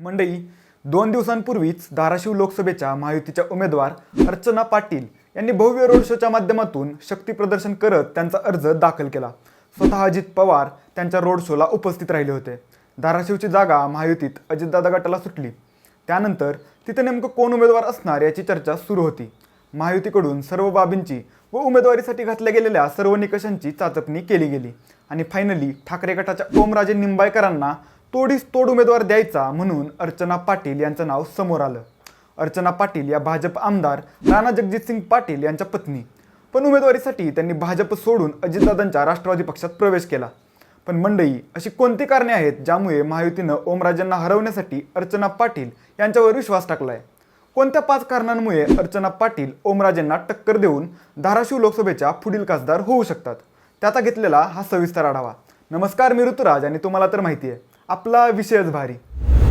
मंडई दोन दिवसांपूर्वीच धाराशिव लोकसभेच्या महायुतीच्या उमेदवार अर्चना पाटील यांनी भव्य रोड शोच्या माध्यमातून शक्ती प्रदर्शन करत त्यांचा अर्ज दाखल केला. स्वतः अजित पवार त्यांच्या रोड शोला उपस्थित राहिले होते. धाराशिवची जागा महायुतीत अजितदादा गटाला सुटली. त्यानंतर तिथे नेमकं कोण उमेदवार असणार याची चर्चा सुरू होती. महायुतीकडून सर्व बाबींची व उमेदवारीसाठी घातल्या गेलेल्या सर्व निकषांची चाचपणी केली गेली. आणि फायनली ठाकरे गटाच्या ओमराजे निंबाळकरांना तोडीस तोड उमेदवार द्यायचा म्हणून अर्चना पाटील यांचं नाव समोर आलं. अर्चना पाटील या भाजप आमदार राणा जगजितसिंग पाटील यांच्या पत्नी. पण उमेदवारीसाठी त्यांनी भाजप सोडून अजितदादांच्या राष्ट्रवादी पक्षात प्रवेश केला. पण मंडई अशी कोणती कारणे आहेत ज्यामुळे महायुतीनं ओमराजांना हरवण्यासाठी अर्चना पाटील यांच्यावर विश्वास टाकलाय? कोणत्या पाच कारणांमुळे अर्चना पाटील ओमराजेंना टक्कर देऊन धाराशिव लोकसभेच्या पुढील खासदार होऊ शकतात? त्याचा घेतलेला हा सविस्तर आढावा. नमस्कार मी ऋतुराज आणि तुम्हाला तर माहिती आहे. आपला विषयच भारी.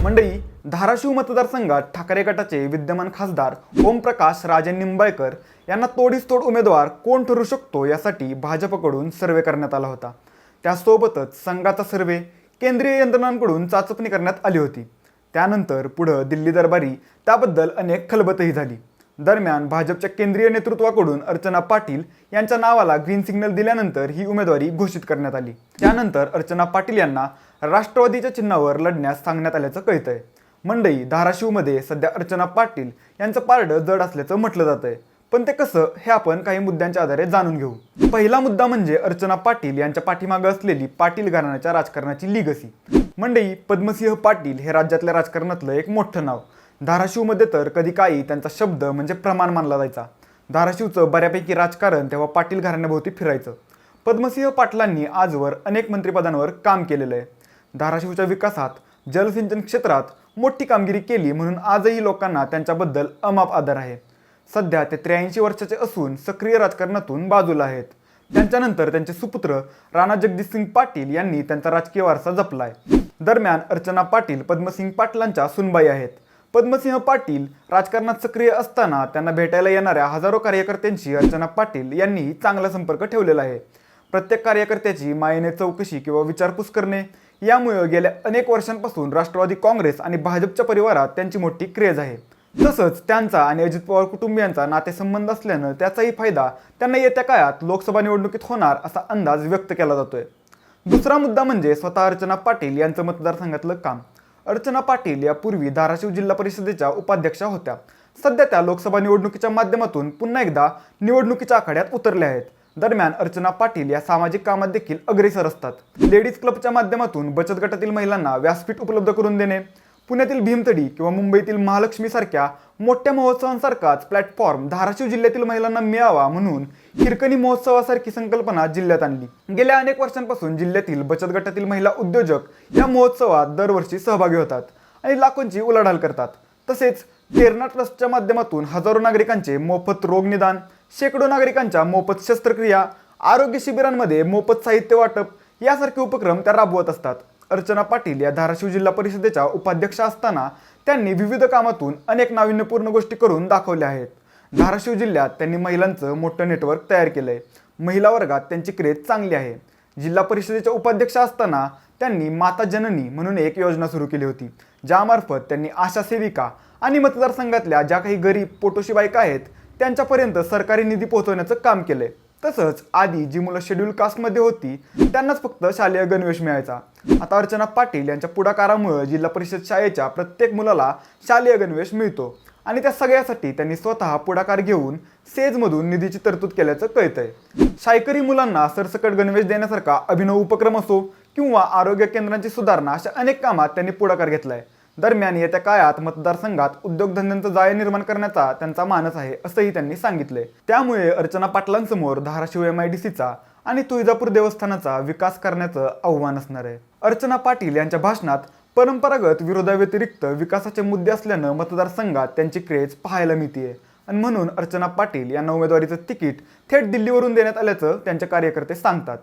मंडई धाराशिव मतदारसंघात ठाकरे गटाचे विद्यमान खासदार ओमप्रकाश राजे निंबाळकर यांना तोडीस तोड उमेदवार कोण ठरू शकतो यासाठी भाजपकडून सर्वे करण्यात आला होता. त्यासोबतच संघाचा सर्वे केंद्रीय यंत्रणांकडून चाचपणी करण्यात आली होती. त्यानंतर पुढं दिल्ली दरबारी त्याबद्दल अनेक खलबतही झाली. दरम्यान भाजपच्या केंद्रीय नेतृत्वाकडून अर्चना पाटील यांच्या नावाला ग्रीन सिग्नल दिल्यानंतर ही उमेदवारी घोषित करण्यात आली. त्यानंतर अर्चना पाटील यांना राष्ट्रवादीच्या चिन्हावर लढण्यास सांगण्यात आल्याचं कळतंय. मंडई धाराशिवमध्ये सध्या अर्चना पाटील यांचं पारडं जड असल्याचं म्हटलं जातंय. पण ते कसं हे आपण काही मुद्द्यांच्या आधारे जाणून घेऊ. पहिला मुद्दा म्हणजे अर्चना पाटील यांच्या पाठीमागं असलेली पाटील घराण्याच्या राजकारणाची लिगसी मंडई पद्मसिंह पाटील हे राज्यातल्या राजकारणातलं एक मोठं नाव. धाराशिवमध्ये तर कधी काही त्यांचा शब्द म्हणजे प्रमाण मानला जायचा. धाराशिवचं बऱ्यापैकी राजकारण तेव्हा पाटील घराण्याभोवती फिरायचं. पद्मसिंह पाटलांनी आजवर अनेक मंत्रिपदांवर काम केलेलं आहे. धाराशिवच्या विकासात जलसिंचन क्षेत्रात मोठी कामगिरी केली म्हणून आजही लोकांना त्यांच्याबद्दल अमाप आदर आहे. सध्या ते त्र्याऐंशी वर्षाचे असून सक्रिय राजकारणातून बाजूला आहेत. त्यांच्यानंतर त्यांचे सुपुत्र राणा जगदीशसिंग पाटील यांनी त्यांचा राजकीय वारसा जपलाय. दरम्यान अर्चना पाटील पद्मसिंग पाटलांच्या सुनबाई आहेत. पद्मसिंह पाटील राजकारणात सक्रिय असताना त्यांना भेटायला येणाऱ्या हजारो कार्यकर्त्यांशी अर्चना पाटील यांनी चांगला संपर्क ठेवलेला आहे. प्रत्येक कार्यकर्त्याची मायेने चौकशी किंवा विचारपूस करणे यामुळे गेल्या अनेक वर्षांपासून राष्ट्रवादी काँग्रेस आणि भाजपच्या परिवारात त्यांची मोठी क्रेज आहे. तसंच त्यांचा आणि अजित पवार कुटुंबियांचा नातेसंबंध असल्यानं त्याचाही फायदा त्यांना येत्या काळात लोकसभा निवडणुकीत होणार असा अंदाज व्यक्त केला जातोय. दुसरा मुद्दा म्हणजे स्वतः अर्चना पाटील यांचं मतदारसंघातलं काम. अर्चना पाटील यापूर्वी धाराशिव जिल्हा परिषदेच्या उपाध्यक्षा होत्या. सध्या त्या लोकसभा निवडणुकीच्या माध्यमातून पुन्हा एकदा निवडणुकीच्या आखाड्यात उतरल्या आहेत. दरम्यान अर्चना पाटील या सामाजिक कामात देखील अग्रेसर असतात. लेडीज क्लबच्या माध्यमातून बचत गटातील महिलांना व्यासपीठ उपलब्ध करून देणे पुण्यातील भीमतडी किंवा मुंबईतील महालक्ष्मी सारख्या मोठ्या महोत्सवांसारखाच प्लॅटफॉर्म धाराशिव जिल्ह्यातील महिलांना मिळावा म्हणून हिरकणी महोत्सवासारखी संकल्पना जिल्ह्यात आणली. गेल्या अनेक वर्षांपासून जिल्ह्यातील बचत गटातील महिला उद्योजक या महोत्सवात दरवर्षी सहभागी होतात आणि लाखोंची उलाढाल करतात. तसेच तेरणा ट्रस्टच्या माध्यमातून हजारो नागरिकांचे मोफत रोगनिदान शेकडो नागरिकांच्या मोफत शस्त्रक्रिया आरोग्य शिबिरांमध्ये मोफत साहित्य वाटप यासारखे उपक्रम त्या राबवत असतात. अर्चना पाटील या धाराशिव जिल्हा परिषदेच्या उपाध्यक्षा असताना त्यांनी विविध कामातून अनेक नाविन्यपूर्ण गोष्टी करून दाखवल्या आहेत. धाराशिव जिल्ह्यात त्यांनी महिलांचं मोठं नेटवर्क तयार केलंय. महिला वर्गात त्यांची क्रेज चांगली आहे. जिल्हा परिषदेच्या उपाध्यक्ष असताना त्यांनी माता जननी म्हणून एक योजना सुरू केली होती. ज्यामार्फत त्यांनी आशा सेविका आणि मतदारसंघातल्या ज्या काही गरीब पोटोशी बायका आहेत त्यांच्यापर्यंत सरकारी निधी पोहोचवण्याचं काम केलंय. तसंच आधी जी मुलं शेड्यूल कास्टमध्ये होती त्यांनाच फक्त शालेय गणवेश मिळायचा. आता अर्चना पाटील यांच्या पुढाकारामुळे जिल्हा परिषद शाळेच्या प्रत्येक मुलाला शालेय गणवेश मिळतो आणि त्या सगळ्यासाठी त्यांनी स्वतः पुढाकार घेऊन सेजमधून निधीची तरतूद केल्याचं कळतंय. शायकरी मुलांना सरसकट गणवेश देण्यासारखा अभिनव उपक्रम असो किंवा आरोग्य केंद्रांची सुधारणा अशा अनेक कामात त्यांनी पुढाकार घेतलाय. दरम्यान येत्या काळात मतदारसंघात उद्योगधंद्यांचं जाळे निर्माण करण्याचा त्यांचा मानस आहे असंही त्यांनी सांगितले त्यामुळे अर्चना पाटलांसमोर धाराशिव एम आय डी सीचा आणि तुळजापूर देवस्थानाचा विकास करण्याचं आव्हान असणार आहे. अर्चना पाटील यांच्या भाषणात परंपरागत विरोधाव्यतिरिक्त विकासाचे मुद्दे असल्यानं मतदारसंघात त्यांची क्रेज पाहायला मिळतीये. आणि म्हणून अर्चना पाटील यांना उमेदवारीचं तिकीट थेट दिल्लीवरून देण्यात आल्याचं त्यांचे कार्यकर्ते सांगतात.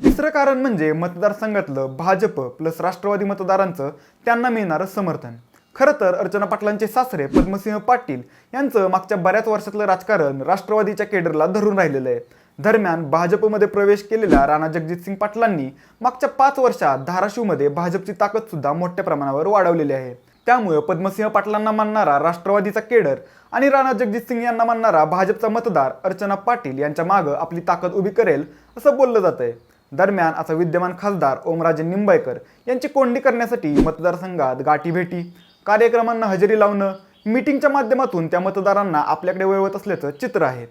तिसरं कारण म्हणजे मतदारसंघातलं भाजप प्लस राष्ट्रवादी मतदारांचं त्यांना मिळणारं समर्थन. खरं तर अर्चना पाटलांचे सासरे पद्मसिंह पाटील यांचं मागच्या बऱ्याच वर्षातलं राजकारण राष्ट्रवादीच्या केडरला धरून राहिलेलं आहे. दरम्यान भाजपमध्ये प्रवेश केलेल्या राणा जगजितसिंग पाटलांनी मागच्या पाच वर्षात धाराशिवमध्ये भाजपची ताकद सुद्धा मोठ्या प्रमाणावर वाढवलेली आहे. त्यामुळे पद्मसिंह पाटलांना मानणारा राष्ट्रवादीचा केडर आणि राणा जगजितसिंग यांना मानणारा भाजपचा मतदार अर्चना पाटील यांच्या मागं आपली ताकद उभी करेल असं बोललं जात आहे दरम्यान आता विद्यमान खासदार ओमराजे निंबाळकर यांची कोंडी करण्यासाठी मतदारसंघात गाठीभेटी कार्यक्रमांना हजेरी लावणं मीटिंगच्या माध्यमातून त्या मतदारांना आपल्याकडे वळवत असल्याचं चित्र आहे.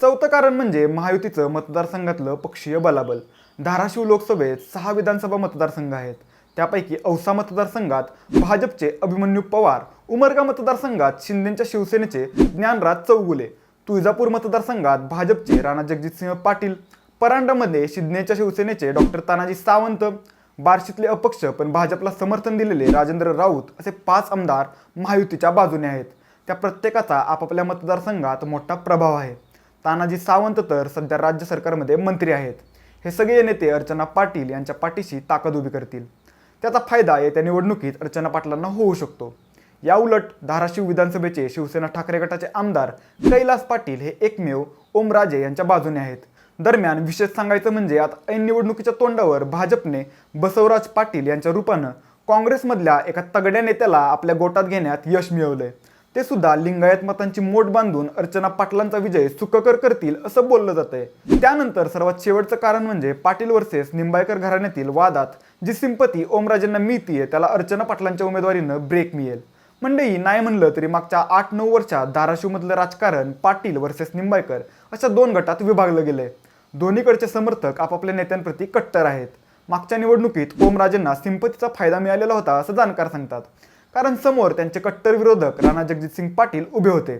चौथं कारण म्हणजे महायुतीचं मतदारसंघातलं पक्षीय बलाबल. धाराशिव लोकसभेत सहा विधानसभा मतदारसंघ आहेत. त्यापैकी औसा मतदारसंघात भाजपचे अभिमन्यू पवार उमरगा मतदारसंघात शिंदेच्या शिवसेनेचे ज्ञानराज चौगुले तुळजापूर मतदारसंघात भाजपचे राणा जगजितसिंह पाटील परांडामध्ये शिंदेच्या शिवसेनेचे डॉक्टर तानाजी सावंत बार्शीतले अपक्ष पण भाजपला समर्थन दिलेले राजेंद्र राऊत असे पाच आमदार महायुतीच्या बाजूने आहेत. त्या प्रत्येकाचा आपापल्या मतदारसंघात मोठा प्रभाव आहे. तानाजी सावंत तर सध्या राज्य सरकारमध्ये मंत्री आहेत. हे सगळे नेते अर्चना पाटील यांच्या पाठीशी ताकद उभी करतील. त्याचा फायदा येत्या निवडणुकीत अर्चना पाटलांना होऊ शकतो. या उलट धाराशिव विधानसभेचे शिवसेना ठाकरे गटाचे आमदार कैलास पाटील हे एकमेव ओमराजे यांच्या बाजूने आहेत. दरम्यान विशेष सांगायचं म्हणजे आता ऐन निवडणुकीच्या तोंडावर भाजपने बसवराज पाटील यांच्या रूपानं काँग्रेसमधल्या एका तगड्या नेत्याला आपल्या गोटात घेण्यात यश मिळवलंय. ते सुद्धा लिंगायत मतांची मोठ बांधून अर्चना पाटलांचा विजय सुखकर करतील असं बोललं जातंय. त्यानंतर सर्वात शेवटचं कारण म्हणजे पाटील वर्सेस निंबाळकर घराण्यातील वादात जी सिंपती ओमराजेंना मिळतीये त्याला अर्चना पाटलांच्या उमेदवारीनं ब्रेक मिळेल. मंडई नाही म्हणलं तरी मागच्या आठ नऊ वर्षात धाराशिवमधलं राजकारण पाटील वर्सेस निंबाळकर अशा दोन गटात विभागलं गेलंय. दोन्हीकडचे समर्थक आपापल्या नेत्यांप्रती कट्टर आहेत. मागच्या निवडणुकीत ओमराजेंना सिंपतीचा फायदा मिळालेला होता असं जाणकार सांगतात. कारण समोर त्यांचे कट्टर विरोधक राणा जगजितसिंग पाटील उभे होते.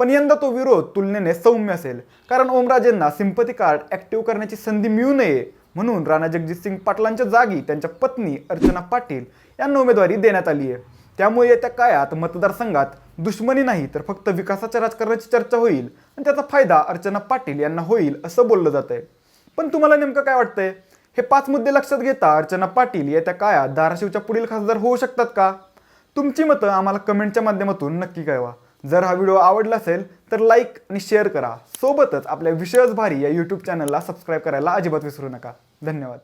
पण यंदा तो विरोध तुलनेने सौम्य असेल. कारण ओमराजेंना सिंपती कार्ड ऍक्टिव्ह करण्याची संधी मिळू नये म्हणून राणा जगजितसिंग पाटलांच्या जागी त्यांच्या पत्नी अर्चना पाटील यांना उमेदवारी देण्यात आली आहे. त्यामुळे येत्या काळात मतदारसंघात दुश्मनी नाही तर फक्त विकासाच्या राजकारणाची चर्चा होईल आणि त्याचा फायदा अर्चना पाटील यांना होईल असं बोललं जात आहे पण तुम्हाला नेमकं काय वाटतंय? हे पाच मुद्दे लक्षात घेता अर्चना पाटील येत्या काळात धाराशिवच्या पुढील खासदार होऊ शकतात का? तुमची मतं आम्हाला कमेंटच्या माध्यमातून नक्की कळवा. जर हा व्हिडिओ आवडला असेल तर लाईक आणि शेअर करा. सोबतच आपल्या विषयच भारी या यूट्यूब चॅनलला सबस्क्राईब करायला अजिबात विसरू नका. धन्यवाद.